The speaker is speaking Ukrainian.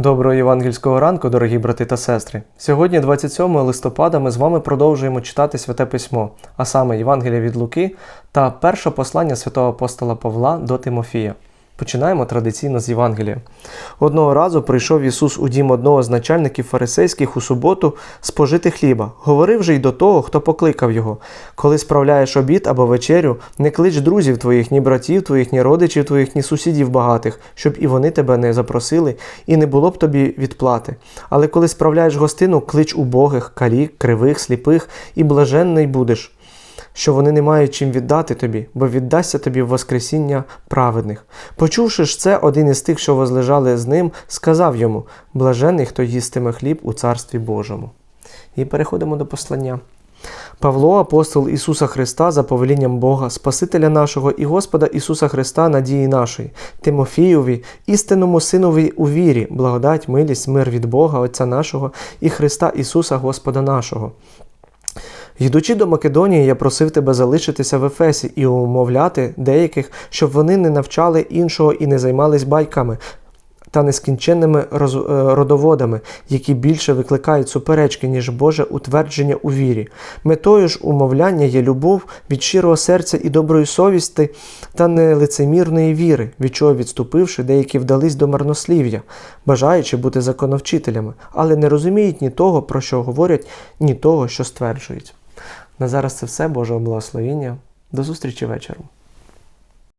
Доброго євангельського ранку, дорогі брати та сестри. Сьогодні, 27 листопада, ми з вами продовжуємо читати Святе Письмо, а саме Євангелія від Луки та перше послання святого апостола Павла до Тимофія. Починаємо традиційно з Євангелія. Одного разу прийшов Ісус у дім одного з начальників фарисейських у суботу спожити хліба. Говорив же й до того, хто покликав його. Коли справляєш обід або вечерю, не клич друзів твоїх, ні братів твоїх, ні родичів твоїх, ні сусідів багатих, щоб і вони тебе не запросили, і не було б тобі відплати. Але коли справляєш гостину, клич убогих, калік, кривих, сліпих, і блаженний будеш що вони не мають чим віддати тобі, бо віддасться тобі Воскресіння праведних. Почувши ж це, один із тих, що возлежали з ним, сказав йому: Блажений, хто їстиме хліб у Царстві Божому. І переходимо до послання. Павло, апостол Ісуса Христа, за повелінням Бога, Спасителя нашого і Господа Ісуса Христа, надії нашої, Тимофієві, істинному Синові у вірі, благодать, милість, мир від Бога, Отця нашого і Христа Ісуса Господа нашого. Йдучи до Македонії, я просив тебе залишитися в Ефесі і умовляти деяких, щоб вони не навчали іншого і не займались байками та нескінченними роз- е, родоводами, які більше викликають суперечки, ніж Боже утвердження у вірі. Метою ж умовляння є любов від щирого серця і доброї совісті та нелицемірної віри, від чого відступивши, деякі вдались до марнослів'я, бажаючи бути законовчителями, але не розуміють ні того, про що говорять, ні того, що стверджують. На зараз це все. Божого благословіння. До зустрічі вечором.